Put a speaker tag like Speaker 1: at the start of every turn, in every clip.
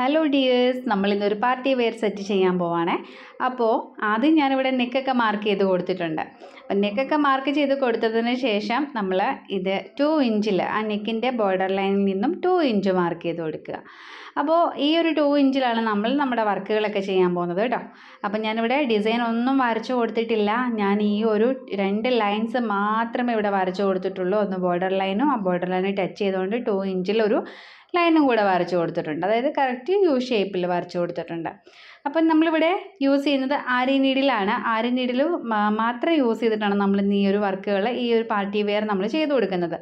Speaker 1: Hello dears നമ്മൾ ഇന്നൊരു party wear set ചെയ്യാൻ പോവാണേ. അപ്പോൾ ആദ്യം ഞാനിവിടെ നെക്കൊക്കെ മാർക്ക് ചെയ്ത് കൊടുത്തിട്ടുണ്ട്. അപ്പം നെക്കൊക്കെ മാർക്ക് ചെയ്ത് കൊടുത്തതിന് ശേഷം നമ്മൾ ഇത് ടു ഇഞ്ചിൽ ആ നെക്കിന്റെ ബോർഡർ ലൈനിൽ നിന്നും ടു ഇഞ്ച് മാർക്ക് ചെയ്ത് കൊടുക്കുക. അപ്പോൾ ഈ ഒരു ടു ഇഞ്ചിലാണ് നമ്മൾ നമ്മുടെ വർക്കുകളൊക്കെ ചെയ്യാൻ പോകുന്നത് കേട്ടോ. അപ്പം ഞാനിവിടെ ഡിസൈൻ ഒന്നും വരച്ചു കൊടുത്തിട്ടില്ല. ഞാൻ ഈ ഒരു രണ്ട് ലൈൻസ് മാത്രമേ ഇവിടെ വരച്ചു കൊടുത്തിട്ടുള്ളൂ. ഒന്ന് ബോർഡർ ലൈനും ആ ബോർഡർ ലൈനും ടച്ച് ചെയ്തുകൊണ്ട് ടു ഇഞ്ചിൽ ഒരു ലൈനും കൂടെ വരച്ചു കൊടുത്തിട്ടുണ്ട്. അതായത് കറക്റ്റ് യു ഷേപ്പിൽ വരച്ചു കൊടുത്തിട്ടുണ്ട്. അപ്പം നമ്മളിവിടെ യൂസ് ചെയ്യുന്നത് ആരി നീഡിലാണ് ആരി നീഡിൽ മാത്രം യൂസ് ചെയ്തിട്ടാണ് നമ്മൾ ഈ ഒരു വർക്കുകൾ ഈ ഒരു പാർട്ടി വെയർ നമ്മൾ ചെയ്തു കൊടുക്കുന്നത്.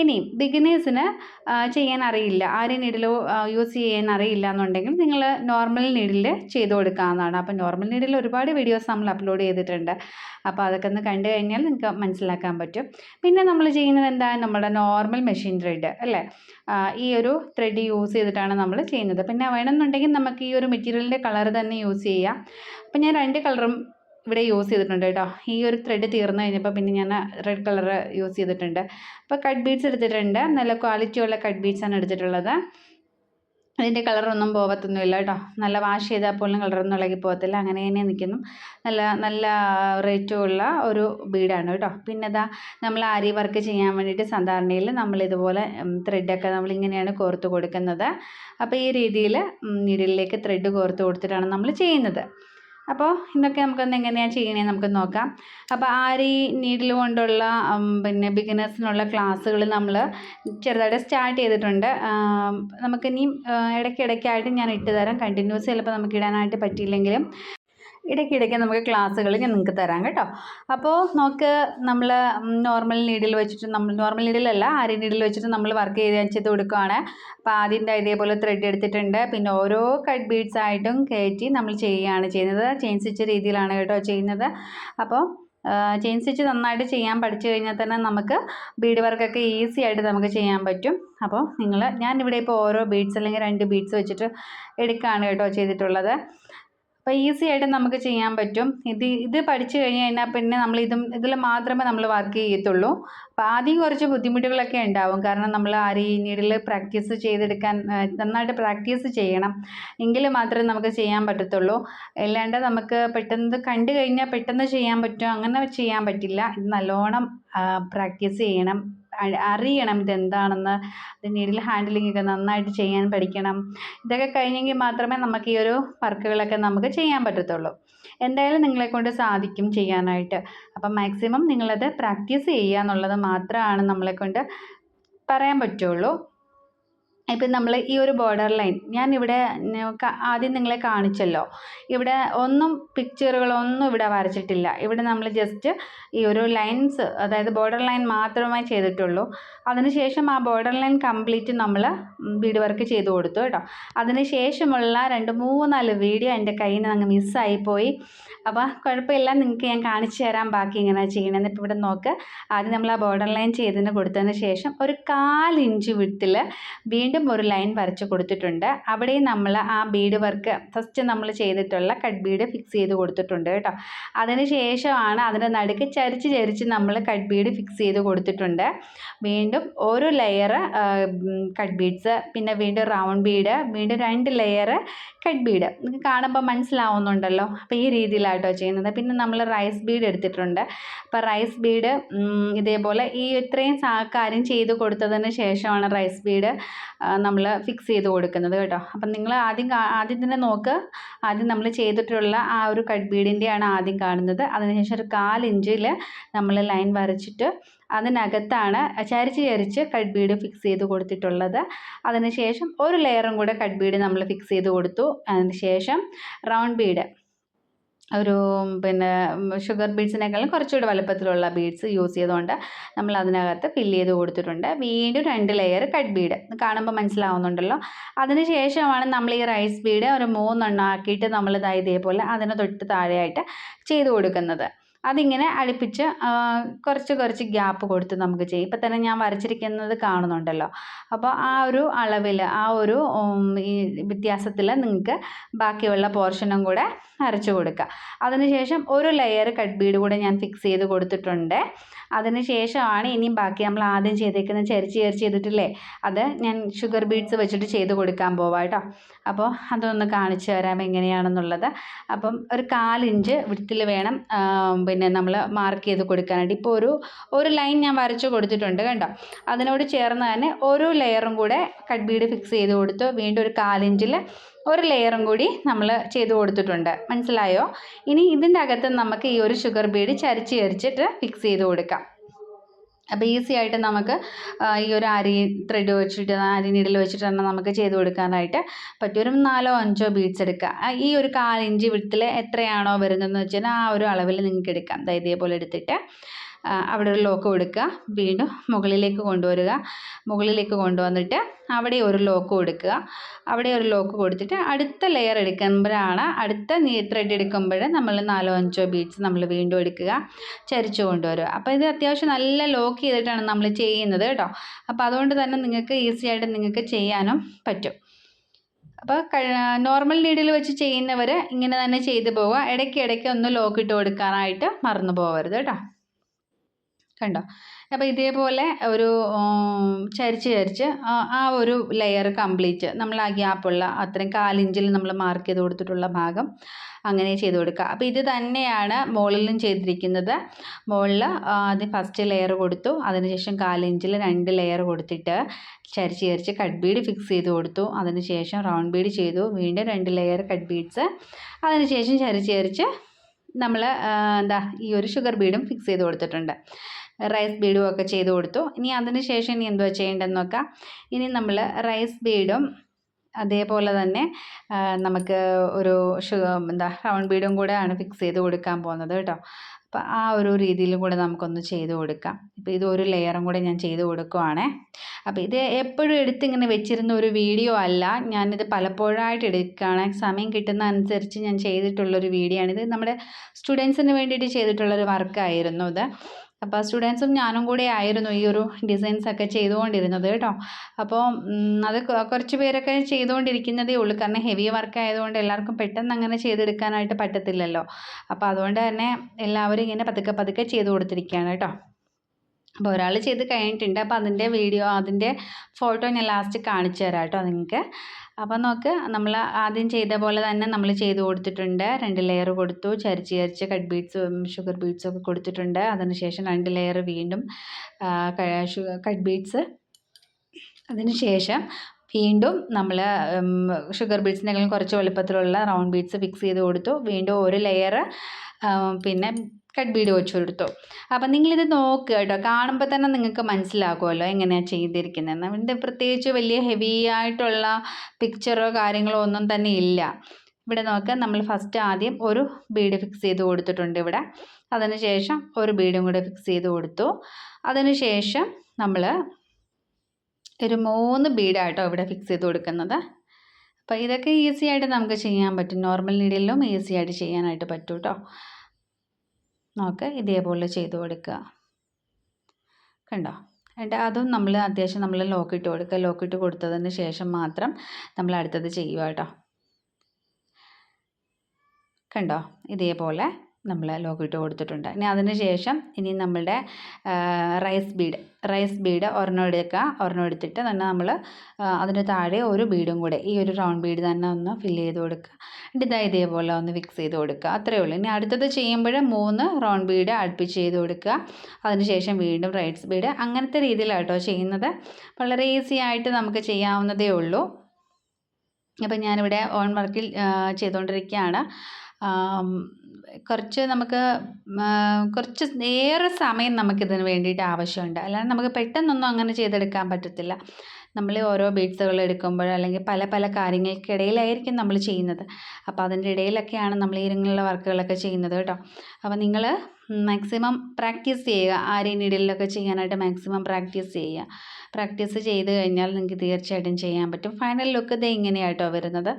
Speaker 1: ഇനി ബിഗിനേഴ്സിന് ചെയ്യാൻ അറിയില്ല. ആരി നീഡിൽ യൂസ് ചെയ്യാൻ അറിയില്ല എന്നുണ്ടെങ്കിൽ നിങ്ങൾ നോർമൽ നീഡിൽ ചെയ്ത് കൊടുക്കാവുന്നതാണ്. അപ്പം നോർമൽ നീഡിൽ ഒരുപാട് വീഡിയോസ് നമ്മൾ അപ്ലോഡ് ചെയ്തിട്ടുണ്ട്. അപ്പോൾ അതൊക്കെ ഒന്ന് കണ്ടു കഴിഞ്ഞാൽ നിങ്ങൾക്ക് മനസ്സിലാക്കാൻ പറ്റും. പിന്നെ നമ്മൾ ചെയ്യുന്നത് എന്താ? നമ്മുടെ നോർമൽ മെഷീൻ ത്രെഡ് അല്ലേ? ഈ ഒരു ത്രെഡ് യൂസ് ചെയ്തിട്ടാണ് നമ്മൾ ചെയ്യുന്നത്. പിന്നെ വേണമെന്നുണ്ടെങ്കിൽ നമുക്ക് ഈ ഒരു മെറ്റീരിയലിന്റെ കളർ തന്നെ യൂസ് ചെയ്യാം. അപ്പം ഞാൻ രണ്ട് കളറും ഇവിടെ യൂസ് ചെയ്തിട്ടുണ്ട് കേട്ടോ. ഈ ഒരു ത്രെഡ് തീർന്നു കഴിഞ്ഞപ്പോൾ പിന്നെ ഞാൻ റെഡ് കളർ യൂസ് ചെയ്തിട്ടുണ്ട്. അപ്പോൾ കട്ട് ബീഡ്സ് എടുത്തിട്ടുണ്ട്. നല്ല ക്വാളിറ്റിയുള്ള കട്ട് ബീഡ്സാണ് എടുത്തിട്ടുള്ളത്. അതിന്റെ കളറൊന്നും പോകത്തൊന്നുമില്ല കേട്ടോ. നല്ല വാഷ് ചെയ്താൽ പോലും കളറൊന്നും ഇളകി പോകത്തില്ല. അങ്ങനെ തന്നെ നിൽക്കുന്നു. നല്ല നല്ല റേറ്റും ഉള്ള ഒരു ബീഡാണ് കേട്ടോ. പിന്നെ ഇതാ നമ്മൾ ആരി വർക്ക് ചെയ്യാൻ വേണ്ടിയിട്ട് സാധാരണയിൽ നമ്മൾ ഇതുപോലെ ത്രെഡൊക്കെ നമ്മൾ ഇങ്ങനെയാണ് കോർത്ത് കൊടുക്കുന്നത്. അപ്പോൾ ഈ രീതിയിൽ നീഡിലേക്ക് ത്രെഡ് കോർത്ത് കൊടുത്തിട്ടാണ് നമ്മൾ ചെയ്യുന്നത്. അപ്പോൾ ഇതൊക്കെ നമുക്കൊന്ന് എങ്ങനെയാണ് ചെയ്യണേ നമുക്ക് നോക്കാം. അപ്പോൾ ആരി നീഡിൽ കൊണ്ടുള്ള പിന്നെ ബിഗിനേഴ്സിനുള്ള ക്ലാസ്സുകൾ നമ്മൾ ചെറുതായിട്ട് സ്റ്റാർട്ട് ചെയ്തിട്ടുണ്ട്. നമുക്കിനിയും ഇടയ്ക്കിടയ്ക്കായിട്ട് ഞാൻ ഇട്ട് തരാം കണ്ടിന്യൂസ് ചിലപ്പോൾ നമുക്ക് ഇടാനായിട്ട് പറ്റിയില്ലെങ്കിലും. ഇടയ്ക്കിടയ്ക്ക് നമുക്ക് ക്ലാസ്സുകൾ ഞാൻ നിങ്ങൾക്ക് തരാം കേട്ടോ. അപ്പോൾ നമുക്ക് നമ്മൾ നോർമൽ നീഡിൽ വെച്ചിട്ട് നമ്മൾ നോർമൽ നീഡിലല്ല ആരി നീഡിൽ വെച്ചിട്ട് നമ്മൾ വർക്ക് ചെയ്ത് ചെയ്ത് കൊടുക്കുകയാണ് അപ്പോൾ ആദ്യം ഇതേപോലെ ത്രെഡ് എടുത്തിട്ടുണ്ട്. പിന്നെ ഓരോ കട്ട് ബീഡ്സ് ആയിട്ടും കയറ്റി നമ്മൾ ചെയ്യുകയാണ് ചെയ്യുന്നത്. ചെയിൻ സ്റ്റിച്ച് രീതിയിലാണ് കേട്ടോ ചെയ്യുന്നത്. അപ്പോൾ ചെയിൻ സ്റ്റിച്ച് നന്നായിട്ട് ചെയ്യാൻ പഠിച്ചു കഴിഞ്ഞാൽ തന്നെ നമുക്ക് ബീഡ് വർക്കൊക്കെ ഈസി ആയിട്ട് നമുക്ക് ചെയ്യാൻ പറ്റും. അപ്പോൾ നിങ്ങൾ ഞാനിവിടെ ഇപ്പോൾ ഓരോ ബീഡ്സ് അല്ലെങ്കിൽ രണ്ട് ബീഡ്സ് വെച്ചിട്ട് എടുക്കുകയാണ് കേട്ടോ ചെയ്തിട്ടുള്ളത്. അപ്പോൾ ഈസി ആയിട്ട് നമുക്ക് ചെയ്യാൻ പറ്റും. ഇത് ഇത് പഠിച്ചു കഴിഞ്ഞ് കഴിഞ്ഞാൽ പിന്നെ നമ്മൾ ഇതും ഇതിൽ മാത്രമേ നമ്മൾ വർക്ക് ചെയ്യത്തുള്ളൂ. അപ്പോൾ ആദ്യം കുറച്ച് ബുദ്ധിമുട്ടുകളൊക്കെ ഉണ്ടാവും. കാരണം നമ്മൾ ആ നീഡിൽ പ്രാക്ടീസ് ചെയ്തെടുക്കാൻ നന്നായിട്ട് പ്രാക്ടീസ് ചെയ്യണം. എങ്കിൽ മാത്രമേ നമുക്ക് ചെയ്യാൻ പറ്റത്തുള്ളൂ. അല്ലാണ്ട് നമുക്ക് പെട്ടെന്ന് കണ്ടു കഴിഞ്ഞാൽ പെട്ടെന്ന് ചെയ്യാൻ പറ്റും അങ്ങനെ ചെയ്യാൻ പറ്റില്ല. ഇത് നല്ലോണം പ്രാക്ടീസ് ചെയ്യണം. അറിയണം ഇതെന്താണെന്ന് അത് നീഡിൽ ഹാൻഡിലിംഗ് ഒക്കെ നന്നായിട്ട് ചെയ്യാൻ പഠിക്കണം. ഇതൊക്കെ കഴിഞ്ഞെങ്കിൽ മാത്രമേ നമുക്ക് ഈ ഒരു വർക്കുകളൊക്കെ നമുക്ക് ചെയ്യാൻ പറ്റത്തുള്ളൂ. എന്തായാലും നിങ്ങളെ കൊണ്ട് സാധിക്കും ചെയ്യാനായിട്ട്. അപ്പം മാക്സിമം നിങ്ങളത് പ്രാക്ടീസ് ചെയ്യുക എന്നുള്ളത് മാത്രമാണ് നമ്മളെ കൊണ്ട് പറയാൻ പറ്റുള്ളൂ. ഇപ്പം നമ്മൾ ഈ ഒരു ബോർഡർ ലൈൻ ഞാൻ ഇവിടെ ആദ്യം നിങ്ങളെ കാണിച്ചല്ലോ. ഇവിടെ ഒന്നും പിക്ചറുകളൊന്നും ഇവിടെ വരച്ചിട്ടില്ല. ഇവിടെ നമ്മൾ ജസ്റ്റ് ഈ ഒരു ലൈൻസ് അതായത് ബോർഡർ ലൈൻ മാത്രമേ ചെയ്തിട്ടുള്ളൂ. അതിനുശേഷം ആ ബോർഡർ ലൈൻ കംപ്ലീറ്റ് നമ്മൾ വീഡ് വർക്ക് ചെയ്ത് കൊടുത്തു കേട്ടോ. അതിന് ശേഷമുള്ള രണ്ട് മൂന്നാൽ വീഡിയോ എന്റെ കയ്യിൽ നിന്ന് അങ്ങ് മിസ്സായിപ്പോയി അപ്പോൾ കുഴപ്പമില്ല നിങ്ങൾക്ക് ഞാൻ കാണിച്ചു തരാൻ ബാക്കി ഇങ്ങനെ ചെയ്യണമെന്ന് ഇപ്പോൾ ഇവിടെ നോക്ക്. ആദ്യം നമ്മൾ ആ ബോർഡർ ലൈൻ ചെയ്തതിന് കൊടുത്തതിന് ശേഷം ഒരു കാലിഞ്ച് വിട്ടിൽ വീണ്ടും വീണ്ടും ഒരു ലൈൻ വരച്ച് കൊടുത്തിട്ടുണ്ട്. അവിടെ നമ്മൾ ആ ബീഡ് വർക്ക് ഫസ്റ്റ് നമ്മൾ ചെയ്തിട്ടുള്ള കട്ട് ബീഡ് ഫിക്സ് ചെയ്ത് കൊടുത്തിട്ടുണ്ട് കേട്ടോ. അതിന് ശേഷമാണ് അതിന്റെ നടുക്ക് ചരിച്ച് ചരിച്ച് നമ്മൾ കട്ട് ബീഡ് ഫിക്സ് ചെയ്ത് കൊടുത്തിട്ടുണ്ട്. വീണ്ടും ഒരു ലെയർ കട്ട് ബീഡ്സ് പിന്നെ വീണ്ടും റൗണ്ട് ബീഡ് വീണ്ടും രണ്ട് ലെയർ കട്ട് ബീഡ് നിങ്ങൾക്ക് കാണുമ്പോൾ മനസ്സിലാവുന്നുണ്ടല്ലോ. അപ്പോൾ ഈ രീതിയിലാട്ടോ ചെയ്യുന്നത്. പിന്നെ നമ്മൾ റൈസ് ബീഡ് എടുത്തിട്ടുണ്ട്. അപ്പോൾ റൈസ് ബീഡ് ഇതേപോലെ ഈ ഇത്രയും കാര്യം ചെയ്ത് കൊടുത്തതിന് ശേഷമാണ് റൈസ് ബീഡ് നമ്മൾ ഫിക്സ് ചെയ്ത് കൊടുക്കുന്നത് കേട്ടോ. അപ്പം നിങ്ങൾ ആദ്യം ആദ്യം തന്നെ നോക്കുക ആദ്യം നമ്മൾ ചെയ്തിട്ടുള്ള ആ ഒരു കട്ട് ബീഡിന്റെയാണ് ആദ്യം കാണുന്നത്. അതിനുശേഷം ഒരു കാലിഞ്ചിൽ നമ്മൾ ലൈൻ വരച്ചിട്ട് അതിനകത്താണ് ചരിച്ച് ചരിച്ച് കട്ട് ബീഡ് ഫിക്സ് ചെയ്ത് കൊടുത്തിട്ടുള്ളത്. അതിനുശേഷം ഒരു ലെയറും കൂടെ കട്ട് ബീഡ് നമ്മൾ ഫിക്സ് ചെയ്ത് കൊടുത്തു. അതിനുശേഷം റൗണ്ട് ബീഡ് ഒരു പിന്നെ ഷുഗർ ബീഡ്സിനേക്കാളും കുറച്ചുകൂടി വലുപ്പത്തിലുള്ള ബീഡ്സ് യൂസ് ചെയ്തുകൊണ്ട് നമ്മൾ അതിനകത്ത് ഫില്ല് ചെയ്ത് കൊടുത്തിട്ടുണ്ട്. വീണ്ടും രണ്ട് ലെയർ കട്ട് ബീഡ് കാണുമ്പോൾ മനസ്സിലാവുന്നുണ്ടല്ലോ. അതിന് ശേഷമാണ് നമ്മൾ ഈ റൈസ് ബീഡ് ഒരു മൂന്നെണ്ണം ആക്കിയിട്ട് നമ്മൾ ഇതാ ഇതേപോലെ അതിന് തൊട്ട് താഴെയായിട്ട് ചെയ്ത് കൊടുക്കുന്നത്. അതിങ്ങനെ അടുപ്പിച്ച് കുറച്ച് കുറച്ച് ഗ്യാപ്പ് കൊടുത്ത് നമുക്ക് ചെയ്യും. ഇപ്പം തന്നെ ഞാൻ വരച്ചിരിക്കുന്നത് കാണുന്നുണ്ടല്ലോ. അപ്പോൾ ആ ഒരു അളവിൽ ആ ഒരു ഈ വ്യത്യാസത്തിൽ നിങ്ങൾക്ക് ബാക്കിയുള്ള പോർഷനും കൂടെ അരച്ചു കൊടുക്കുക അതിനുശേഷം ഒരു ലെയർ കട്ട് ബീഡ് കൂടെ ഞാൻ ഫിക്സ് ചെയ്ത് കൊടുത്തിട്ടുണ്ട്. അതിനുശേഷമാണ് ഇനിയും ബാക്കി നമ്മൾ ആദ്യം ചെയ്തേക്കുന്ന ചരിച്ച് ചരിച്ച് ചെയ്തിട്ടില്ലേ? അത് ഞാൻ ഷുഗർ ബീഡ്സ് വെച്ചിട്ട് ചെയ്ത് കൊടുക്കാൻ പോവാം കേട്ടോ അപ്പോൾ അതൊന്ന് കാണിച്ചു തരാം എങ്ങനെയാണെന്നുള്ളത്. അപ്പം ഒരു കാലിഞ്ച് വിടത്തിൽ വേണം പിന്നെ നമ്മൾ മാർക്ക് ചെയ്ത് കൊടുക്കാനായിട്ട്. ഇപ്പോൾ ഒരു ഒരു ലൈൻ ഞാൻ വരച്ചു കൊടുത്തിട്ടുണ്ട് കണ്ടോ? അതിനോട് ചേർന്ന് തന്നെ ഓരോ ലെയറും കൂടെ കട്ട് ബീഡ് ഫിക്സ് ചെയ്ത് കൊടുത്തു വീണ്ടും ഒരു കാലിഞ്ചിൽ ഒരു ലെയറും കൂടി നമ്മൾ ചെയ്ത് കൊടുത്തിട്ടുണ്ട്. മനസ്സിലായോ? ഇനി ഇതിന്റെ അകത്ത് നമുക്ക് ഈ ഒരു ഷുഗർ ബീഡ് ചരിച്ച് ചരിച്ചിട്ട് ഫിക്സ് ചെയ്ത് കൊടുക്കാം. അപ്പോൾ ഈസി ആയിട്ട് നമുക്ക് ഈ ഒരു അരി ത്രെഡ് വെച്ചിട്ട് അരി നീഡിൽ വെച്ചിട്ട് തന്നെ നമുക്ക് ചെയ്ത് കൊടുക്കാനായിട്ട് പറ്റും. ഒരു നാലോ അഞ്ചോ ബീഡ്സ് എടുക്കുക ഈ ഒരു കാലിഞ്ച് വിടത്തിൽ എത്രയാണോ വരുന്നതെന്ന് വെച്ചാൽ ആ ഒരു അളവിൽ നിങ്ങൾക്ക് എടുക്കാം. ഇതേപോലെ എടുത്തിട്ട്. അവിടെ ഒരു ലോക്ക് കൊടുക്കുക. വീണ്ടും മുകളിലേക്ക് കൊണ്ടുവരിക. മുകളിലേക്ക് കൊണ്ടുവന്നിട്ട് അവിടെ ഒരു ലോക്ക് കൊടുക്കുക. അവിടെ ഒരു ലോക്ക് കൊടുത്തിട്ട് അടുത്ത ലെയർ എടുക്കുമ്പോഴാണ് അടുത്ത ത്രെഡ് എടുക്കുമ്പോൾ നമ്മൾ നാലോ അഞ്ചോ ബീഡ്സ് നമ്മൾ വീണ്ടും എടുക്കുക. ചരിച്ചു കൊണ്ടുവരിക. അപ്പോൾ ഇത് അത്യാവശ്യം നല്ല ലോക്ക് ചെയ്തിട്ടാണ് നമ്മൾ ചെയ്യുന്നത് കേട്ടോ. അപ്പോൾ അതുകൊണ്ട് തന്നെ നിങ്ങൾക്ക് ഈസി ആയിട്ട് നിങ്ങൾക്ക് ചെയ്യാനും പറ്റും. അപ്പോൾ നോർമൽ നീഡിൽ വെച്ച് ചെയ്യുന്നവർ ഇങ്ങനെ തന്നെ ചെയ്തു പോവുക. ഇടയ്ക്ക് ഇടയ്ക്ക് ഒന്ന് ലോക്ക് ഇട്ട് കൊടുക്കാനായിട്ട് മറന്നു പോകരുത് കേട്ടോ. കണ്ടോ? അപ്പോൾ ഇതേപോലെ ഒരു ചരിച്ച് ചരിച്ച് ആ ഒരു ലെയർ കംപ്ലീറ്റ് നമ്മൾ ആ ഗ്യാപ്പുള്ള അത്രയും കാലിഞ്ചിൽ നമ്മൾ മാർക്ക് ചെയ്ത് കൊടുത്തിട്ടുള്ള ഭാഗം അങ്ങനെ ചെയ്ത് കൊടുക്കുക. അപ്പോൾ ഇത് തന്നെയാണ് മുകളിലും ചെയ്തിരിക്കുന്നത്. മുകളിൽ ആദ്യം ഫസ്റ്റ് ലെയർ കൊടുത്തു. അതിനുശേഷം കാലിഞ്ചിൽ രണ്ട് ലെയർ കൊടുത്തിട്ട് ചരിച്ച് ചരിച്ച് കട്ട് ബീഡ് ഫിക്സ് ചെയ്ത് കൊടുത്തു. അതിനുശേഷം റൗണ്ട് ബീഡ് ചെയ്തു. വീണ്ടും രണ്ട് ലെയർ കട്ട് ബീഡ്സ് അതിനുശേഷം ചരിച്ച് ചരിച്ച് നമ്മൾ എന്താ ഈ ഒരു ഷുഗർ ബീഡും ഫിക്സ് ചെയ്ത് കൊടുത്തിട്ടുണ്ട്. റൈസ് ബീഡും ഒക്കെ ചെയ്ത് കൊടുത്തു. ഇനി അതിന് ശേഷം ഇനി എന്തുവാ ചെയ്യേണ്ടതെന്ന് നോക്കാം. ഇനി നമ്മൾ റൈസ് ബീഡും അതേപോലെ തന്നെ നമുക്ക് ഒരു എന്താ റൗണ്ട് ബീഡും കൂടെ ആണ് ഫിക്സ് ചെയ്ത് കൊടുക്കാൻ പോകുന്നത് കേട്ടോ. അപ്പോൾ ആ ഒരു രീതിയിലും കൂടെ നമുക്കൊന്ന് ചെയ്ത് കൊടുക്കാം. ഇപ്പോൾ ഇത് ഒരു ലെയറും കൂടെ ഞാൻ ചെയ്ത് കൊടുക്കുവാണേ. അപ്പോൾ ഇത് എപ്പോഴും എടുത്തിങ്ങനെ വെച്ചിരുന്ന ഒരു വീഡിയോ അല്ല. ഞാനിത് പലപ്പോഴായിട്ട് എടുക്കുകയാണ് സമയം കിട്ടുന്ന അനുസരിച്ച് ഞാൻ ചെയ്തിട്ടുള്ളൊരു വീഡിയോ ആണ്. ഇത് നമ്മുടെ സ്റ്റുഡൻസിന് വേണ്ടിയിട്ട് ചെയ്തിട്ടുള്ളൊരു വർക്കായിരുന്നു ഇത്. അപ്പോൾ സ്റ്റുഡൻസും ഞാനും കൂടെ ആയിരുന്നു ഈ ഒരു ഡിസൈൻസ് ഒക്കെ ചെയ്തുകൊണ്ടിരുന്നത് കേട്ടോ. അപ്പോൾ അത് കുറച്ച് പേരൊക്കെ ചെയ്തുകൊണ്ടിരിക്കുന്നതേ ഉള്ളൂ. കാരണം ഹെവി വർക്ക് ആയതുകൊണ്ട് എല്ലാവർക്കും പെട്ടെന്ന് അങ്ങനെ ചെയ്തെടുക്കാനായിട്ട് പറ്റത്തില്ലല്ലോ. അപ്പോൾ അതുകൊണ്ട് തന്നെ എല്ലാവരും ഇങ്ങനെ പതുക്കെ പതുക്കെ ചെയ്തു കൊടുത്തിരിക്കുകയാണ് കേട്ടോ. അപ്പോൾ ഒരാൾ ചെയ്ത് കഴിഞ്ഞിട്ടുണ്ട്. അപ്പോൾ അതിന്റെ വീഡിയോ അതിന്റെ ഫോട്ടോ ഞാൻ ലാസ്റ്റ് കാണിച്ചു തരാം കേട്ടോ നിങ്ങൾക്ക്. അപ്പോൾ നോക്ക് നമ്മൾ ആദ്യം ചെയ്ത പോലെ തന്നെ നമ്മൾ ചെയ്ത് കൊടുത്തിട്ടുണ്ട്. രണ്ട് ലെയർ കൊടുത്തു. ചരിച്ച് ചരിച്ച് കട്ട് ബീഡ്സ് ഷുഗർ ബീഡ്സ് ഒക്കെ കൊടുത്തിട്ടുണ്ട്. അതിനുശേഷം രണ്ട് ലെയർ വീണ്ടും കട്ട് ബീഡ്സ് അതിനുശേഷം വീണ്ടും നമ്മൾ ഷുഗർ ബീഡ്സിനെക്കാളും കുറച്ച് വലുപ്പത്തിലുള്ള റൗണ്ട് ബീഡ്സ് ഫിക്സ് ചെയ്ത് കൊടുത്തു. വീണ്ടും ഒരു ലെയർ പിന്നെ കട്ട് ബീഡ് വെച്ച് കൊടുത്തു അപ്പം നിങ്ങളിത് നോക്കുക കേട്ടോ. കാണുമ്പോൾ തന്നെ നിങ്ങൾക്ക് മനസ്സിലാകുമല്ലോ എങ്ങനെയാണ് ചെയ്തിരിക്കുന്നതെന്ന്. ഇതിന്റെ പ്രത്യേകിച്ച് വലിയ ഹെവി ആയിട്ടുള്ള പിക്ചറോ കാര്യങ്ങളോ ഒന്നും തന്നെ ഇല്ല. ഇവിടെ നോക്കുക നമ്മൾ ഫസ്റ്റ് ആദ്യം ഒരു ബീഡ് ഫിക്സ് ചെയ്ത് കൊടുത്തിട്ടുണ്ട് ഇവിടെ. അതിനുശേഷം ഒരു ബീഡും കൂടെ ഫിക്സ് ചെയ്ത് കൊടുത്തു. അതിനുശേഷം നമ്മൾ ഒരു മൂന്ന് ബീഡായിട്ടോ ഇവിടെ ഫിക്സ് ചെയ്ത് കൊടുക്കുന്നത്. അപ്പോൾ ഇതൊക്കെ ഈസി ആയിട്ട് നമുക്ക് ചെയ്യാൻ പറ്റും. നോർമൽ നീഡിലും ഈസി ആയിട്ട് ചെയ്യാനായിട്ട് പറ്റും കേട്ടോ നോക്ക് ഇതേപോലെ ചെയ്ത് കൊടുക്കുക. കണ്ടോ? എന്നിട്ട് അതും നമ്മൾ അത്യാവശ്യം നമ്മൾ ലോക്കിട്ട് കൊടുക്കുക. ലോക്കിട്ട് കൊടുത്തതിന് ശേഷം മാത്രം നമ്മൾ അടുത്തത് ചെയ്യുക കേട്ടോ. കണ്ടോ? ഇതേപോലെ നമ്മൾ ലോക്കിട്ട് ഇട്ട് കൊടുത്തിട്ടുണ്ട്. ഇനി അതിന് ശേഷം ഇനി നമ്മളുടെ റൈസ് ബീഡ് റൈസ് ബീഡ് ഒരെണ്ണം എടുക്കുക. ഒരെണ്ണം എടുത്തിട്ട് തന്നെ നമ്മൾ അതിന് താഴെ ഒരു ബീഡും കൂടെ ഈ ഒരു റൗണ്ട് ബീഡ് തന്നെ ഒന്ന് ഫില്ല് ചെയ്ത് കൊടുക്കുക. എന്നിട്ട് ഇതാ ഇതേപോലെ ഒന്ന് ഫിക്സ് ചെയ്ത് കൊടുക്കുക. അത്രയേ ഉള്ളൂ. ഇനി അടുത്തത് ചെയ്യുമ്പോൾ മൂന്ന് റൗണ്ട് ബീഡ് അടുപ്പിച്ച് ചെയ്ത് കൊടുക്കുക. അതിനുശേഷം വീണ്ടും റൈറ്റ്സ് ബീഡ്. അങ്ങനത്തെ രീതിയിലാട്ടോ ചെയ്യുന്നത്. വളരെ ഈസി ആയിട്ട് നമുക്ക് ചെയ്യാവുന്നതേ ഉള്ളൂ. അപ്പം ഞാനിവിടെ ഓൺ വർക്കിൽ ചെയ്തുകൊണ്ടിരിക്കുകയാണ്. കുറച്ച് നമുക്ക് കുറച്ച് ഏറെ സമയം നമുക്കിതിന് വേണ്ടിയിട്ട് ആവശ്യമുണ്ട്. അല്ലാതെ നമുക്ക് പെട്ടെന്നൊന്നും അങ്ങനെ ചെയ്തെടുക്കാൻ പറ്റത്തില്ല. നമ്മൾ ഓരോ ബീഡ്സുകൾ എടുക്കുമ്പോൾ അല്ലെങ്കിൽ പല പല കാര്യങ്ങൾക്കിടയിലായിരിക്കും നമ്മൾ ചെയ്യുന്നത്. അപ്പോൾ അതിന്റെ ഇടയിലൊക്കെയാണ് നമ്മൾ ഇങ്ങനെയുള്ള വർക്കുകളൊക്കെ ചെയ്യുന്നത് കേട്ടോ. അപ്പോൾ നിങ്ങൾ മാക്സിമം പ്രാക്ടീസ് ചെയ്യുക. ആരെയും ഇടയിലൊക്കെ ചെയ്യാനായിട്ട് മാക്സിമം പ്രാക്ടീസ് ചെയ്യുക. പ്രാക്ടീസ് ചെയ്ത് കഴിഞ്ഞാൽ നിങ്ങൾക്ക് തീർച്ചയായിട്ടും ചെയ്യാൻ പറ്റും. ഫൈനൽ ലുക്ക് ഇത് ഇങ്ങനെയായിട്ടോ വരുന്നത്.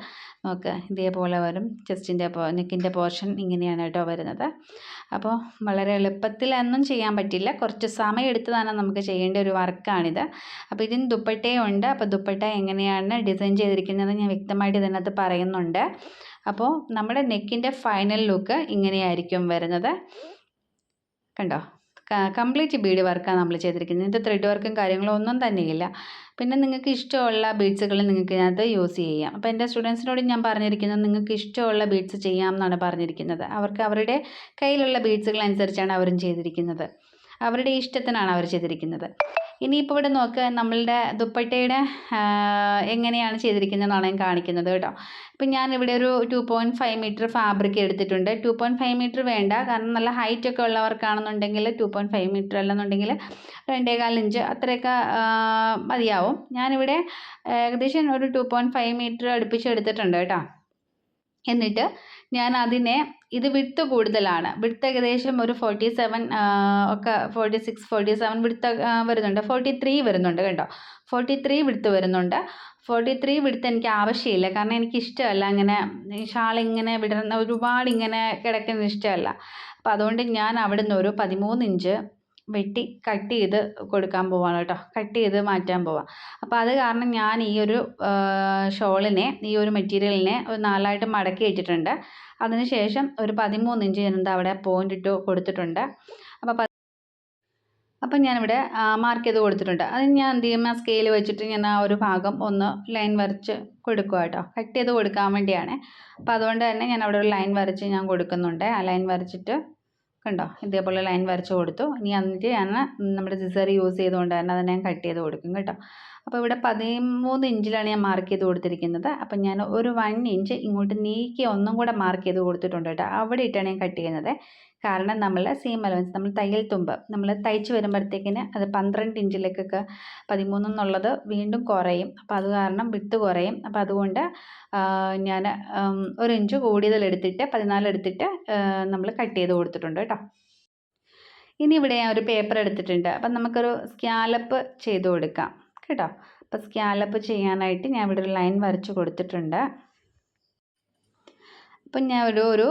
Speaker 1: നോക്ക് ഇതേപോലെ വരും. ചെസ്റ്റിന്റെ നെക്കിന്റെ പോർഷൻ ഇങ്ങനെയാണ് കേട്ടോ വരുന്നത്. അപ്പോൾ വളരെ എളുപ്പത്തിൽ ഒന്നും ചെയ്യാൻ പറ്റില്ല. കുറച്ച് സമയം എടുത്ത് തന്നെ നമുക്ക് ചെയ്യേണ്ട ഒരു വർക്കാണിത്. അപ്പോൾ ഇതിന് ദുപ്പട്ടയും അപ്പോൾ ദുപ്പട്ട എങ്ങനെയാണ് ഡിസൈൻ ചെയ്തിരിക്കുന്നത് ഞാൻ വ്യക്തമായിട്ട് ഇതിനകത്ത് പറയുന്നുണ്ട്. അപ്പോൾ നമ്മുടെ നെക്കിന്റെ ഫൈനൽ ലുക്ക് ഇങ്ങനെയായിരിക്കും വരുന്നത്. കണ്ടോ? കംപ്ലീറ്റ് ബീഡ് വർക്കാണ് നമ്മൾ ചെയ്തിരിക്കുന്നത്. ഇതിന്റെ ത്രെഡ് വർക്കും കാര്യങ്ങളും ഒന്നും തന്നെയില്ല. പിന്നെ നിങ്ങൾക്ക് ഇഷ്ടമുള്ള ബീഡ്സുകൾ നിങ്ങൾക്ക് ഇതിനകത്ത് യൂസ് ചെയ്യാം. അപ്പോൾ എന്റെ സ്റ്റുഡൻസിനോട് ഞാൻ പറഞ്ഞിരിക്കുന്നത് നിങ്ങൾക്ക് ഇഷ്ടമുള്ള ബീഡ്സ് ചെയ്യാം എന്നാണ് പറഞ്ഞിരിക്കുന്നത്. അവർക്ക് അവരുടെ കയ്യിലുള്ള ബീഡ്സുകൾ അനുസരിച്ചാണ് അവരും ചെയ്തിരിക്കുന്നത്. അവരുടെ ഇഷ്ടത്തിനാണ് അവർ ചെയ്തിരിക്കുന്നത്. ഇനിയിപ്പോൾ ഇവിടെ നോക്കുക നമ്മളുടെ ദുപ്പട്ടയുടെ എങ്ങനെയാണ് ചെയ്തിരിക്കുന്നതെന്നാണ് ഞാൻ കാണിക്കുന്നത് കേട്ടോ. ഇപ്പം ഞാനിവിടെ ഒരു two point five metre fabric എടുത്തിട്ടുണ്ട്. ടു പോയിന്റ് ഫൈവ് മീറ്റർ വേണ്ട കാരണം നല്ല ഹൈറ്റ് ഒക്കെ ഉള്ളവർക്കാണെന്നുണ്ടെങ്കിൽ ടു പോയിന്റ് ഫൈവ് മീറ്റർ അല്ലെന്നുണ്ടെങ്കിൽ രണ്ടേകാൽ ഇഞ്ച് അത്രയൊക്കെ മതിയാവും. ഞാനിവിടെ ഏകദേശം ഒരു ടു പോയിന്റ് ഫൈവ് മീറ്റർ അടുപ്പിച്ച് എടുത്തിട്ടുണ്ട് കേട്ടോ. എന്നിട്ട് ഞാൻ അതിനെ ഇത് വിട്ട് കൂടുതലാണ്. വിട്ട് ഏകദേശം ഒരു ഫോർട്ടി സെവൻ ഒക്കെ ഫോർട്ടി സിക്സ് ഫോർട്ടി സെവൻ വിടുത്ത് വരുന്നുണ്ട്. ഫോർട്ടി ത്രീ വരുന്നുണ്ട് കേട്ടോ. ഫോർട്ടി ത്രീ വിടുത്ത് വരുന്നുണ്ട്. ഫോർട്ടി ത്രീ വിടുത്ത് എനിക്ക് ആവശ്യമില്ല. കാരണം എനിക്ക് ഇഷ്ടമല്ല അങ്ങനെ ഷാൾ ഇങ്ങനെ വിടുന്ന ഒരുപാട് ഇങ്ങനെ കിടക്കുന്ന ഇഷ്ടമല്ല. അപ്പോൾ അതുകൊണ്ട് ഞാൻ അവിടെ നിന്ന് ഒരു പതിമൂന്ന് ഇഞ്ച് വെട്ടി കട്ട് ചെയ്ത് കൊടുക്കാൻ പോവാണ് കേട്ടോ. കട്ട് ചെയ്ത് മാറ്റാൻ പോവാം. അപ്പോൾ അത് കാരണം ഞാൻ ഈ ഒരു ഷോളിനെ ഈ ഒരു മെറ്റീരിയലിനെ ഒരു നാലായിട്ട് മടക്കി വെച്ചിട്ടുണ്ട്. അതിന് ശേഷം ഒരു പതിമൂന്ന് ഇഞ്ച് ഞാനെന്താ അവിടെ പോയിന്റ് ഇട്ട് കൊടുത്തിട്ടുണ്ട്. അപ്പോൾ അപ്പം ഞാനിവിടെ മാർക്ക് ചെയ്ത് കൊടുത്തിട്ടുണ്ട്. അത് ഞാൻ എന്ത് ചെയ്യും? ആ സ്കെയിൽ വെച്ചിട്ട് ഞാൻ ആ ഒരു ഭാഗം ഒന്ന് ലൈൻ വരച്ച് കൊടുക്കുക കേട്ടോ. കട്ട് ചെയ്ത് കൊടുക്കാൻ വേണ്ടിയാണ്. അപ്പോൾ അതുകൊണ്ട് തന്നെ ഞാൻ അവിടെ ഒരു ലൈൻ വരച്ച് ഞാൻ കൊടുക്കുന്നുണ്ട്. ആ ലൈൻ വരച്ചിട്ട് കണ്ടോ? ഇതേപോലെ ലൈൻ വരച്ച് കൊടുത്തു. ഇനി എന്നിട്ട് ഞാൻ നമ്മുടെ സിസർ യൂസ് ചെയ്തുകൊണ്ട് തന്നെ അത് ഞാൻ കട്ട് ചെയ്ത് കൊടുക്കും കേട്ടോ. അപ്പോൾ ഇവിടെ പതിമൂന്ന് ഇഞ്ചിലാണ് ഞാൻ മാർക്ക് ചെയ്ത് കൊടുത്തിരിക്കുന്നത്. അപ്പം ഞാൻ ഒരു വൺ ഇഞ്ച് ഇങ്ങോട്ട് നീക്കി ഒന്നും കൂടെ മാർക്ക് ചെയ്ത് കൊടുത്തിട്ടുണ്ട് കേട്ടോ. അവിടെ ഇട്ടാണ് ഞാൻ കട്ട് ചെയ്യുന്നത്. കാരണം നമ്മൾ സീം അലവൻസ് നമ്മൾ തയ്യൽ തുമ്പ്. നമ്മൾ തയ്ച്ച് വരുമ്പോഴത്തേക്കിന് അത് പന്ത്രണ്ട് ഇഞ്ചിലേക്കൊക്കെ പതിമൂന്നെന്നുള്ളത് വീണ്ടും കുറയും. അപ്പോൾ അത് കാരണം വിത്ത് കുറയും. അപ്പോൾ അതുകൊണ്ട് ഞാൻ ഒരു ഇഞ്ച് കൂടിയതിലെടുത്തിട്ട് പതിനാലെടുത്തിട്ട് നമ്മൾ കട്ട് ചെയ്ത് കൊടുത്തിട്ടുണ്ട് കേട്ടോ. ഇനി ഇവിടെ ഞാൻ ഒരു പേപ്പർ എടുത്തിട്ടുണ്ട്. അപ്പം നമുക്കൊരു സ്കാലപ്പ് ചെയ്ത് കൊടുക്കാം. കേട്ടോ. അപ്പോൾ സ്കാലപ്പ് ചെയ്യാനായിട്ട് ഞാൻ ഇവിടെ ഒരു ലൈൻ വരച്ച് കൊടുത്തിട്ടുണ്ട്. അപ്പം ഞാൻ ഒരു ഒരു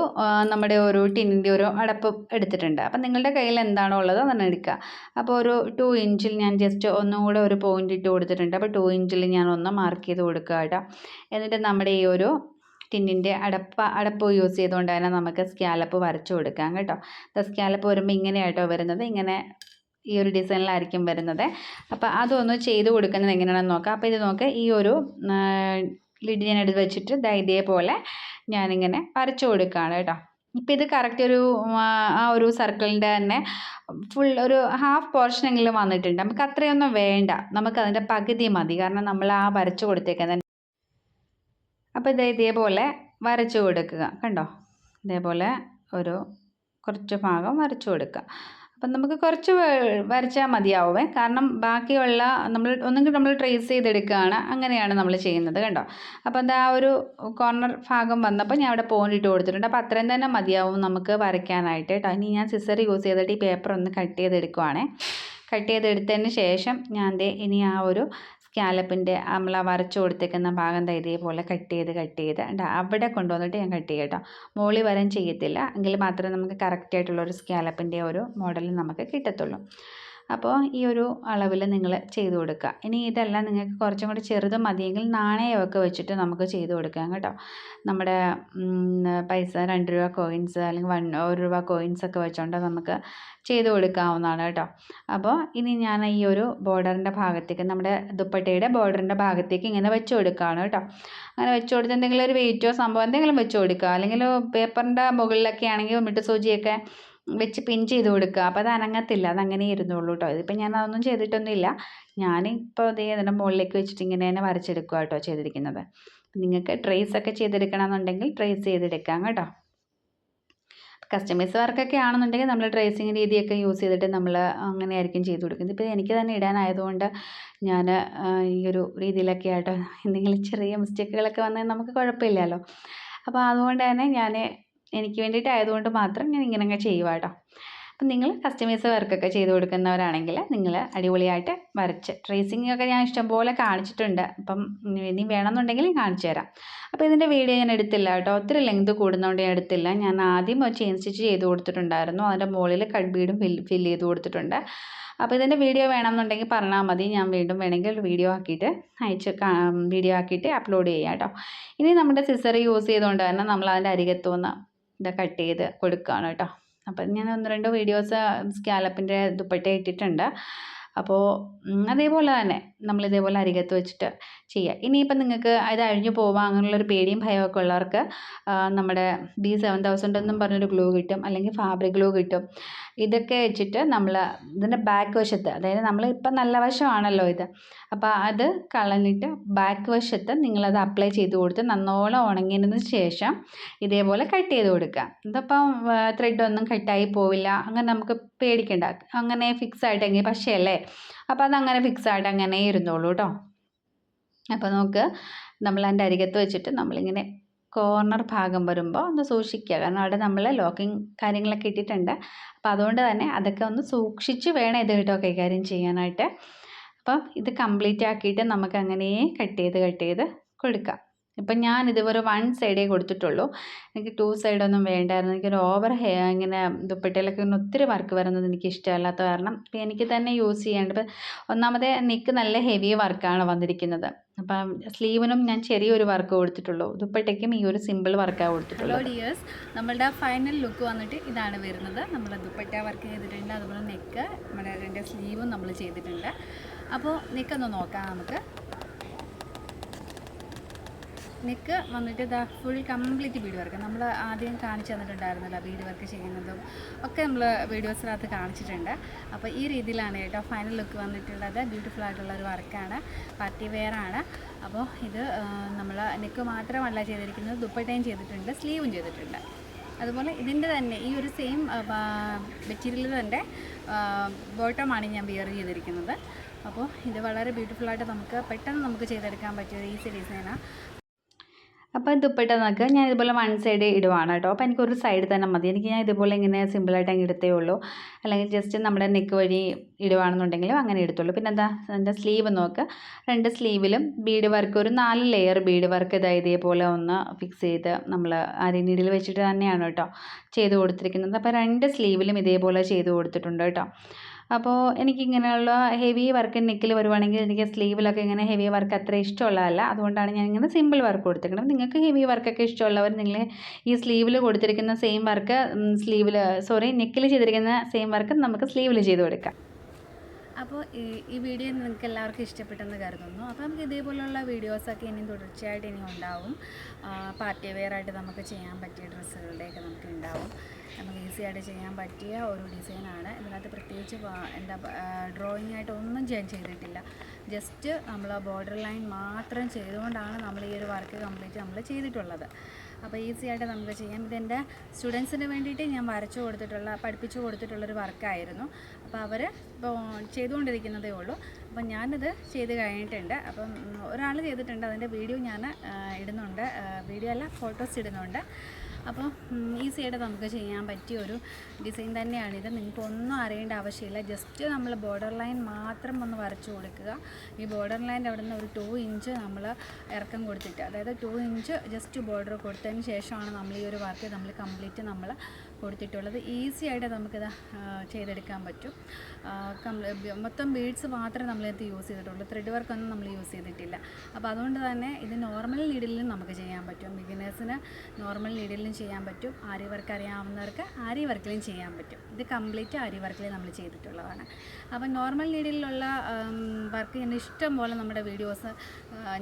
Speaker 1: നമ്മുടെ ഒരു ടിന്നിന്റെ ഒരു അടപ്പ് എടുത്തിട്ടുണ്ട്. അപ്പം നിങ്ങളുടെ കയ്യിൽ എന്താണോ ഉള്ളത് അതാണ് എടുക്കുക. അപ്പോൾ ഒരു ടു ഇഞ്ചിൽ ഞാൻ ജസ്റ്റ് ഒന്നും കൂടെ ഒരു പോയിന്റ് ഇട്ട് കൊടുത്തിട്ടുണ്ട്. അപ്പോൾ ടു ഇഞ്ചിൽ ഞാൻ ഒന്ന് മാർക്ക് ചെയ്ത് കൊടുക്കുക കേട്ടോ. എന്നിട്ട് നമ്മുടെ ഈ ഒരു ടിന്നിന്റെ അടപ്പ് അടപ്പ് യൂസ് ചെയ്തുകൊണ്ട് തന്നെ നമുക്ക് സ്കാലപ്പ് വരച്ചു കൊടുക്കാം കേട്ടോ. സ്കാലപ്പ് വരുമ്പോൾ ഇങ്ങനെയായിട്ടോ വരുന്നത്. ഇങ്ങനെ ഈ ഒരു ഡിസൈനിലായിരിക്കും വരുന്നത്. അപ്പോൾ അതൊന്ന് ചെയ്ത് കൊടുക്കുന്നത് എങ്ങനെയാണെന്ന് നോക്കാം. അപ്പോൾ ഇത് നോക്കുക ഈ ഒരു ലിഡ് ഞാൻ എടുത്ത് വെച്ചിട്ട് ദാ ഇതേപോലെ ഞാനിങ്ങനെ വരച്ചു കൊടുക്കുകയാണ് കേട്ടോ. ഇപ്പം ഇത് കറക്റ്റ് ഒരു ആ ഒരു സർക്കിളിന്റെ തന്നെ ഫുൾ ഒരു ഹാഫ് പോർഷനെങ്കിലും വന്നിട്ടുണ്ട്. നമുക്ക് അത്രയൊന്നും വേണ്ട. നമുക്ക് അതിന്റെ പകുതി മതി. കാരണം നമ്മൾ ആ വരച്ചു കൊടുത്തേക്കുന്നത് അപ്പോൾ ഇത് ഇതേപോലെ വരച്ചു കൊടുക്കുക. കണ്ടോ? ഇതേപോലെ ഒരു കുറച്ച് ഭാഗം വരച്ചു കൊടുക്കുക. അപ്പം നമുക്ക് കുറച്ച് വരച്ചാൽ മതിയാവുമേ കാരണം ബാക്കിയുള്ള നമ്മൾ ഒന്നുകിൽ നമ്മൾ ട്രേസ് ചെയ്തെടുക്കുകയാണ്. അങ്ങനെയാണ് നമ്മൾ ചെയ്യുന്നത് കണ്ടോ? അപ്പോൾ എന്താ ഒരു കോർണർ ഭാഗം വന്നപ്പോൾ ഞാൻ അവിടെ പോയിന്റ് ഇട്ട് കൊടുത്തിട്ടുണ്ട്. അപ്പോൾ അത്രയും തന്നെ മതിയാവും നമുക്ക് വരയ്ക്കാനായിട്ട് കേട്ടോ. ഇനി ഞാൻ സിസർ യൂസ് ചെയ്തിട്ട് ഈ പേപ്പർ ഒന്ന് കട്ട് ചെയ്തെടുക്കുവാണേ. കട്ട് ചെയ്തെടുത്തതിന് ശേഷം ഞാൻ ദേ ഇനി ആ ഒരു സ്കാലപ്പിന്റെ നമ്മൾ ആ വരച്ച് കൊടുത്തേക്കുന്ന ഭാഗം ഇതേപോലെ കട്ട് ചെയ്ത് കട്ട് ചെയ്ത് അവിടെ കൊണ്ടുവന്നിട്ട് ഞാൻ കട്ട് ചെയ്യാം കേട്ടോ മോളി വരം ചെയ്യത്തില്ല. എങ്കിൽ മാത്രമേ നമുക്ക് കറക്റ്റായിട്ടുള്ളൊരു സ്കാലപ്പിന്റെ ഒരു മോഡൽ നമുക്ക് കിട്ടത്തുള്ളൂ. അപ്പോൾ ഈ ഒരു അളവിൽ നിങ്ങൾ ചെയ്ത് കൊടുക്കുക. ഇനി ഇതെല്ലാം നിങ്ങൾക്ക് കുറച്ചും കൂടി ചെറുത് മതിയെങ്കിൽ നാണയമൊക്കെ വെച്ചിട്ട് നമുക്ക് ചെയ്ത് കൊടുക്കാം കേട്ടോ. നമ്മുടെ പൈസ രണ്ട് രൂപ കോയിൻസ് അല്ലെങ്കിൽ വൺ ഒരു രൂപ കോയിൻസ് ഒക്കെ വെച്ചുകൊണ്ട് നമുക്ക് ചെയ്ത് കൊടുക്കാവുന്നതാണ് കേട്ടോ. അപ്പോൾ ഇനി ഞാൻ ഈ ഒരു ബോർഡറിന്റെ ഭാഗത്തേക്ക് നമ്മുടെ ദുപ്പട്ടയുടെ ബോർഡറിന്റെ ഭാഗത്തേക്ക് ഇങ്ങനെ വെച്ച് കൊടുക്കുകയാണ് കേട്ടോ. അങ്ങനെ വെച്ച് കൊടുത്ത് എന്തെങ്കിലും ഒരു വെയിറ്റോ സംഭവം എന്തെങ്കിലും വെച്ച് കൊടുക്കുക. അല്ലെങ്കിൽ പേപ്പറിന്റെ മുകളിലൊക്കെ ആണെങ്കിൽ മിട്ട് സൂചിയൊക്കെ വെച്ച് പിൻ ചെയ്ത് കൊടുക്കുക. അപ്പോൾ അത് അനങ്ങത്തില്ല. അത് അങ്ങനെ ഇരുന്നുള്ളൂ കേട്ടോ ഇതിപ്പോൾ ഞാൻ അതൊന്നും ചെയ്തിട്ടൊന്നുമില്ല. ഞാനിപ്പോൾ ഇതേ അതിന്റെ മുകളിലേക്ക് വെച്ചിട്ട് ഇങ്ങനെ തന്നെ വരച്ചെടുക്കുക കേട്ടോ ചെയ്തിരിക്കുന്നത്. നിങ്ങൾക്ക് ട്രേസ് ഒക്കെ ചെയ്തെടുക്കണമെന്നുണ്ടെങ്കിൽ ട്രേസ് ചെയ്തെടുക്കാം കേട്ടോ. കസ്റ്റമേഴ്സ് വർക്കൊക്കെ ആണെന്നുണ്ടെങ്കിൽ നമ്മൾ ട്രേസിങ് രീതിയൊക്കെ യൂസ് ചെയ്തിട്ട് നമ്മൾ അങ്ങനെയായിരിക്കും ചെയ്ത് കൊടുക്കുന്നത് ഇപ്പോൾ എനിക്ക് തന്നെ ഇടാനായതുകൊണ്ട് ഞാൻ ഈ ഒരു രീതിയിലൊക്കെ ആയിട്ട് എന്തെങ്കിലും ചെറിയ മിസ്റ്റേക്കുകളൊക്കെ വന്നാൽ നമുക്ക് കുഴപ്പമില്ലല്ലോ. അപ്പോൾ അതുകൊണ്ട് തന്നെ ഞാൻ എനിക്ക് വേണ്ടിയിട്ടായതുകൊണ്ട് മാത്രം ഞാൻ ഇങ്ങനെ അങ്ങ് ചെയ്യുക കേട്ടോ അപ്പം നിങ്ങൾ കസ്റ്റമേഴ്സ് വർക്കൊക്കെ ചെയ്ത് കൊടുക്കുന്നവരാണെങ്കിൽ നിങ്ങൾ അടിപൊളിയായിട്ട് വരച്ച്. ട്രേസിംഗ് ഒക്കെ ഞാൻ ഇഷ്ടംപോലെ കാണിച്ചിട്ടുണ്ട്. അപ്പം ഇനി വേണമെന്നുണ്ടെങ്കിൽ കാണിച്ചു തരാം. അപ്പോൾ ഇതിന്റെ വീഡിയോ ഞാൻ എടുത്തില്ല കേട്ടോ ഒത്തിരി ലെങ്ത് കൂടുന്നതുകൊണ്ട് ഞാൻ എടുത്തില്ല. ഞാൻ ആദ്യം ചെയിൻ സ്റ്റിച്ച് ചെയ്ത് കൊടുത്തിട്ടുണ്ടായിരുന്നു. അതിന്റെ മുകളിൽ കഡ്ബീഡും ബീഡും ഫിൽ ഫില്ല് ചെയ്ത് കൊടുത്തിട്ടുണ്ട്. അപ്പോൾ ഇതിന്റെ വീഡിയോ വേണമെന്നുണ്ടെങ്കിൽ പറഞ്ഞാൽ മതി. ഞാൻ വീണ്ടും വേണമെങ്കിൽ വീഡിയോ ആക്കിയിട്ട് അയച്ച് വീഡിയോ ആക്കിയിട്ട് അപ്ലോഡ് ചെയ്യാം കേട്ടോ ഇനി നമ്മുടെ സിസർ യൂസ് ചെയ്തുകൊണ്ട് തന്നെ നമ്മൾ അതിന്റെ അരികത്തുനിന്ന് ഇത് കട്ട് ചെയ്ത് കൊടുക്കുകയാണ് കേട്ടോ. അപ്പം ഞാൻ ഒന്ന് രണ്ട് വീഡിയോസ് സ്കാലപ്പിന്റെ ദുപ്പട്ട ഇട്ടിട്ടുണ്ട്. അപ്പോൾ അതേപോലെ തന്നെ നമ്മൾ ഇതേപോലെ അരികത്ത് വെച്ചിട്ട് ചെയ്യുക ഇനിയിപ്പം നിങ്ങൾക്ക് അത് അഴിഞ്ഞു പോവാം അങ്ങനെയുള്ളൊരു പേടിയും ഭയമൊക്കെ ഉള്ളവർക്ക് നമ്മുടെ ബി സെവൻ തൗസൻഡ് എന്നും പറഞ്ഞൊരു ഗ്ലൂ കിട്ടും അല്ലെങ്കിൽ ഫാബ്രിക് ഗ്ലൂ കിട്ടും. ഇതൊക്കെ വെച്ചിട്ട് നമ്മൾ ഇതിന്റെ ബാക്ക് വശത്ത് അതായത് നമ്മൾ ഇപ്പം നല്ല വശമാണല്ലോ ഇത്. അപ്പോൾ അത് കളഞ്ഞിട്ട് ബാക്ക് വശത്ത് നിങ്ങളത് അപ്ലൈ ചെയ്ത് കൊടുത്ത് നന്നോളം ഉണങ്ങിയതിന് ശേഷം ഇതേപോലെ കട്ട് ചെയ്ത് കൊടുക്കുക. ഇതിപ്പം ത്രെഡൊന്നും കട്ടായി പോവില്ല. അങ്ങനെ നമുക്ക് പേടിക്കണ്ട. അങ്ങനെ ഫിക്സ് ആയിട്ടെങ്കിൽ പക്ഷേ അല്ലേ അപ്പോൾ അതങ്ങനെ ഫിക്സ് ആയിട്ട് അങ്ങനെ ഇരുന്നോളൂ കേട്ടോ അപ്പോൾ നമുക്ക് നമ്മൾ അതിന്റെ അരികത്ത് വെച്ചിട്ട് നമ്മളിങ്ങനെ കോർണർ ഭാഗം വരുമ്പോൾ ഒന്ന് സൂക്ഷിക്കുക. കാരണം അവിടെ നമ്മൾ ലോക്കിംഗ് കാര്യങ്ങളൊക്കെ ഇട്ടിട്ടുണ്ട്. അപ്പോൾ അതുകൊണ്ട് തന്നെ അതൊക്കെ ഒന്ന് സൂക്ഷിച്ച് വേണം ഇത് കേട്ടോ കൈകാര്യം ചെയ്യാനായിട്ട്. അപ്പം ഇത് കംപ്ലീറ്റ് ആക്കിയിട്ട് നമുക്ക് അങ്ങനെ കട്ട് ചെയ്ത് കട്ട് ചെയ്ത് കൊടുക്കാം. ഇപ്പം ഞാൻ ഇതുവരെ വൺ സൈഡേ കൊടുത്തിട്ടുള്ളൂ. എനിക്ക് ടു സൈഡൊന്നും വേണ്ടായിരുന്നു. എനിക്കൊരു ഓവർ ഹെയർ ഇങ്ങനെ ദുപ്പട്ടയിലൊക്കെ ഇങ്ങനെ ഒത്തിരി വർക്ക് വരുന്നത് എനിക്ക് ഇഷ്ടമല്ലാത്ത കാരണം ഇപ്പം എനിക്ക് തന്നെ യൂസ് ചെയ്യേണ്ട ഇപ്പം ഒന്നാമതേ നിക്ക് നല്ല ഹെവി വർക്കാണ് വന്നിരിക്കുന്നത്. അപ്പം സ്ലീവിനും ഞാൻ ചെറിയൊരു വർക്ക് കൊടുത്തിട്ടുള്ളൂ. ദുപ്പട്ടയ്ക്കും ഈ ഒരു സിമ്പിൾ വർക്കാണ് കൊടുത്തിട്ടുള്ളൂ.
Speaker 2: ഹലോ ഡിയേഴ്സ് നമ്മളുടെ ഫൈനൽ ലുക്ക് വന്നിട്ട് ഇതാണ് വരുന്നത്. നമ്മൾ ദുപ്പട്ട വർക്ക് ചെയ്തിട്ടുണ്ട്. അതുപോലെ നെക്ക് നമ്മുടെ രണ്ട് സ്ലീവും നമ്മൾ ചെയ്തിട്ടുണ്ട്. അപ്പോൾ നെക്കൊന്ന് നോക്കാം നമുക്ക്. നെക്ക് വന്നിട്ട് ഇതാ ഫുൾ കംപ്ലീറ്റ് ബീഡ് വർക്ക് നമ്മൾ ആദ്യം കാണിച്ചു തന്നിട്ടുണ്ടായിരുന്നല്ലോ ബീഡ് വർക്ക് ചെയ്യുന്നതും. ഒക്കെ നമ്മൾ വീഡിയോസിനകത്ത് കാണിച്ചിട്ടുണ്ട്. അപ്പോൾ ഈ രീതിയിലാണ് കേട്ടോ ഫൈനൽ ലുക്ക് വന്നിട്ടുള്ളത്. ബ്യൂട്ടിഫുൾ ആയിട്ടുള്ള ഒരു വർക്കാണ് പാർട്ടി വെയർ ആണ്. അപ്പോൾ ഇത് നമ്മൾ നെക്ക് മാത്രമല്ല ചെയ്തിരിക്കുന്നത് ദുപ്പട്ടയും ചെയ്തിട്ടുണ്ട് സ്ലീവും ചെയ്തിട്ടുണ്ട്. അതുപോലെ ഇതിന്റെ തന്നെ ഈ ഒരു സെയിം മെറ്റീരിയൽ തന്നെ ബോട്ടമാണ് ഞാൻ വിയർ ചെയ്തിരിക്കുന്നത്. അപ്പോൾ ഇത് വളരെ ബ്യൂട്ടിഫുള്ളായിട്ട് നമുക്ക് പെട്ടെന്ന് നമുക്ക് ചെയ്തെടുക്കാൻ പറ്റിയ ഒരു ഈസി ഡിസൈനാണ്
Speaker 1: അപ്പോൾ ദുപ്പട്ട നമുക്ക് ഞാൻ ഇതുപോലെ വൺ സൈഡ് ഇടുവാണ് കേട്ടോ. അപ്പോൾ എനിക്കൊരു സൈഡ് തന്നെ മതി. എനിക്ക് ഞാൻ ഇതുപോലെ ഇങ്ങനെ സിമ്പിളായിട്ട് അങ്ങ് എടുത്തേ ഉള്ളൂ. അല്ലെങ്കിൽ ജസ്റ്റ് നമ്മുടെ നെക്ക് വഴി ഇടുവാണെന്നുണ്ടെങ്കിലും അങ്ങനെ എടുത്തുള്ളൂ. പിന്നെ എന്താ എന്റെ സ്ലീവ് നോക്ക്. രണ്ട് സ്ലീവിലും ബീഡ് വർക്ക് ഒരു നാല് ലെയർ ബീഡ് വർക്ക് ഇതാ ഇതേപോലെ ഒന്ന് ഫിക്സ് ചെയ്ത് നമ്മൾ അരിനീടിൽ വെച്ചിട്ട് തന്നെയാണ് കേട്ടോ ചെയ്ത് കൊടുത്തിരിക്കുന്നത്. അപ്പോൾ രണ്ട് സ്ലീവിലും ഇതേപോലെ ചെയ്ത് കൊടുത്തിട്ടുണ്ട് കേട്ടോ. അപ്പോൾ എനിക്കിങ്ങനെയുള്ള ഹെവി വർക്ക് നെക്കിൽ വരുവാണെങ്കിൽ എനിക്ക് സ്ലീവിലൊക്കെ ഇങ്ങനെ ഹെവി വർക്ക് അത്ര ഇഷ്ടമുള്ളതല്ല. അതുകൊണ്ടാണ് ഞാൻ ഇങ്ങനെ സിമ്പിൾ വർക്ക് കൊടുത്തിരിക്കുന്നത്. നിങ്ങൾക്ക് ഹെവി വർക്കൊക്കെ ഇഷ്ടമുള്ളവർ നിങ്ങൾ ഈ സ്ലീവിൽ കൊടുത്തിരിക്കുന്ന സെയിം വർക്ക് സ്ലീവിൽ സോറി നെക്കിൽ ചെയ്തിരിക്കുന്ന സെയിം വർക്ക് നമുക്ക് സ്ലീവിൽ ചെയ്ത് കൊടുക്കാം.
Speaker 2: അപ്പോൾ ഈ ഈ വീഡിയോ നിങ്ങൾക്ക് എല്ലാവർക്കും ഇഷ്ടപ്പെട്ടെന്ന് കരുതുന്നു. അപ്പോൾ നമുക്ക് ഇതേപോലുള്ള വീഡിയോസൊക്കെ ഇനിയും തുടർച്ചയായിട്ട് ഇനി ഉണ്ടാവും. പാർട്ടി വെയർ ആയിട്ട് നമുക്ക് ചെയ്യാൻ പറ്റിയ ഡ്രസ്സുകളുടെയൊക്കെ നമുക്ക് ഉണ്ടാവും. നമുക്ക് ഈസി ആയിട്ട് ചെയ്യാൻ പറ്റിയ ഒരു ഡിസൈനാണ് ഇതിനകത്ത് പ്രത്യേകിച്ച് എന്താ ഡ്രോയിങ് ആയിട്ട് ഒന്നും ചെയ്യാൻ ചെയ്തിട്ടില്ല. ജസ്റ്റ് നമ്മൾ ബോർഡർ ലൈൻ മാത്രം ചെയ്തുകൊണ്ടാണ് നമ്മൾ ഈ ഒരു വർക്ക് കംപ്ലീറ്റ് നമ്മൾ ചെയ്തിട്ടുള്ളത്. അപ്പോൾ ഈസി ആയിട്ട് നമുക്ക് ചെയ്യാം. ഇതെന്റെ സ്റ്റുഡൻസിന് വേണ്ടിയിട്ട് ഞാൻ വരച്ചു കൊടുത്തിട്ടുള്ള പഠിപ്പിച്ചു കൊടുത്തിട്ടുള്ളൊരു വർക്കായിരുന്നു അപ്പോൾ അവർ ഇപ്പോൾ ചെയ്തുകൊണ്ടിരിക്കുന്നതേ ഉള്ളൂ. അപ്പം ഞാനിത് ചെയ്ത് കഴിഞ്ഞിട്ടുണ്ട്. അപ്പം ഒരാൾ ചെയ്തിട്ടുണ്ട്. അതിന്റെ വീഡിയോ ഞാൻ ഇടുന്നുണ്ട്. വീഡിയോ അല്ല ഫോട്ടോസ് ഇടുന്നുണ്ട്. അപ്പോൾ ഈസി ആയിട്ട് നമുക്ക് ചെയ്യാൻ പറ്റിയ ഒരു ഡിസൈൻ തന്നെയാണിത്. നിങ്ങൾക്ക് ഒന്നും അറിയേണ്ട ആവശ്യമില്ല. ജസ്റ്റ് നമ്മൾ ബോർഡർ ലൈൻ മാത്രം ഒന്ന് വരച്ചു കൊടുക്കുക. ഈ ബോർഡർ ലൈന്റെ അവിടെ നിന്ന് ഒരു ടു ഇഞ്ച് നമ്മൾ ഇറക്കം കൊടുത്തിട്ട് അതായത് ടു ഇഞ്ച് ജസ്റ്റ് ബോർഡർ കൊടുത്തതിന് ശേഷമാണ് നമ്മൾ ഈ ഒരു വർക്ക് നമ്മൾ കംപ്ലീറ്റ് നമ്മൾ കൊടുത്തിട്ടുള്ളത്. ഈസി ആയിട്ട് നമുക്കിത് ചെയ്തെടുക്കാൻ പറ്റും. മൊത്തം ബീഡ്സ് മാത്രമേ നമ്മളിത് യൂസ് ചെയ്തിട്ടുള്ളൂ. ത്രെഡ് വർക്കൊന്നും നമ്മൾ യൂസ് ചെയ്തിട്ടില്ല. അപ്പോൾ അതുകൊണ്ട് തന്നെ ഇത് നോർമൽ നീഡിലും നമുക്ക് ചെയ്യാൻ പറ്റും. ബിഗിനേഴ്സിന് നോർമൽ നീഡിലും ചെയ്യാൻ പറ്റും. ആരി വർക്ക് അറിയാവുന്നവർക്ക് ആരി വർക്കിലും ചെയ്യാൻ പറ്റും. ഇത് കംപ്ലീറ്റ് ആരി വർക്കിൽ നമ്മൾ ചെയ്തിട്ടുള്ളതാണ്. അപ്പോൾ നോർമൽ നീഡിലുള്ള വർക്ക് ഞാൻ ഇഷ്ടം പോലെ നമ്മുടെ വീഡിയോസ്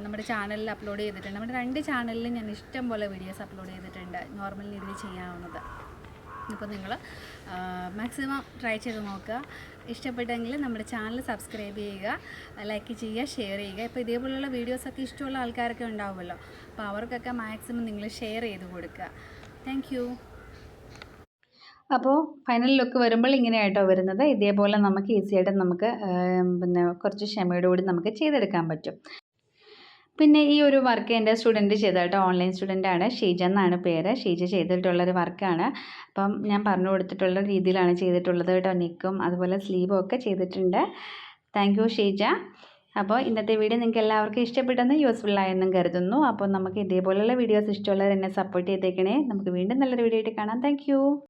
Speaker 2: നമ്മുടെ ചാനലിൽ അപ്ലോഡ് ചെയ്തിട്ടുണ്ട്. നമ്മുടെ രണ്ട് ചാനലിലും ഞാൻ ഇഷ്ടം പോലെ വീഡിയോസ് അപ്ലോഡ് ചെയ്തിട്ടുണ്ട്. നോർമൽ നീഡിൽ ചെയ്യാവുന്നത്. അപ്പോൾ നിങ്ങൾ മാക്സിമം ട്രൈ ചെയ്ത് നോക്കുക. ഇഷ്ടപ്പെട്ടെങ്കിൽ നമ്മുടെ ചാനൽ സബ്സ്ക്രൈബ് ചെയ്യുക ലൈക്ക് ചെയ്യുക ഷെയർ ചെയ്യുക. ഇപ്പോൾ ഇതേപോലെയുള്ള വീഡിയോസൊക്കെ ഇഷ്ടമുള്ള ആൾക്കാരൊക്കെ ഉണ്ടാവുമല്ലോ. അപ്പോൾ അവർക്കൊക്കെ മാക്സിമം നിങ്ങൾ ഷെയർ ചെയ്ത് കൊടുക്കുക. താങ്ക്
Speaker 1: അപ്പോൾ ഫൈനൽ ലുക്ക് വരുമ്പോൾ ഇങ്ങനെയായിട്ടോ വരുന്നത്. ഇതേപോലെ നമുക്ക് ഈസിയായിട്ട് നമുക്ക് പിന്നെ കുറച്ച് ക്ഷമയോടുകൂടി നമുക്ക് ചെയ്തെടുക്കാൻ പറ്റും. പിന്നെ ഈ ഒരു വർക്ക് എന്റെ സ്റ്റുഡന്റ് ചെയ്ത കേട്ടോ ഓൺലൈൻ സ്റ്റുഡന്റ് ആണ്. ഷീജ എന്നാണ് പേര്. ഷീജ ചെയ്തിട്ടുള്ളൊരു വർക്കാണ് അപ്പം ഞാൻ പറഞ്ഞു കൊടുത്തിട്ടുള്ള രീതിയിലാണ് ചെയ്തിട്ടുള്ളത് കേട്ടോ. നിക്കും അതുപോലെ സ്ലീവും ഒക്കെ ചെയ്തിട്ടുണ്ട്. Thank you Sheeja. അപ്പോൾ ഇന്നത്തെ വീഡിയോ നിങ്ങൾക്ക് എല്ലാവർക്കും ഇഷ്ടപ്പെട്ടെന്ന് യൂസ്ഫുൾ ആയെന്നും കരുതുന്നു. അപ്പോൾ നമുക്ക് ഇതേപോലെയുള്ള വീഡിയോസ് ഇഷ്ടമുള്ളവർ എന്നെ സപ്പോർട്ട് ചെയ്തേക്കണേ. നമുക്ക് വീണ്ടും നല്ലൊരു വീഡിയോ ആയിട്ട് കാണാം. താങ്ക്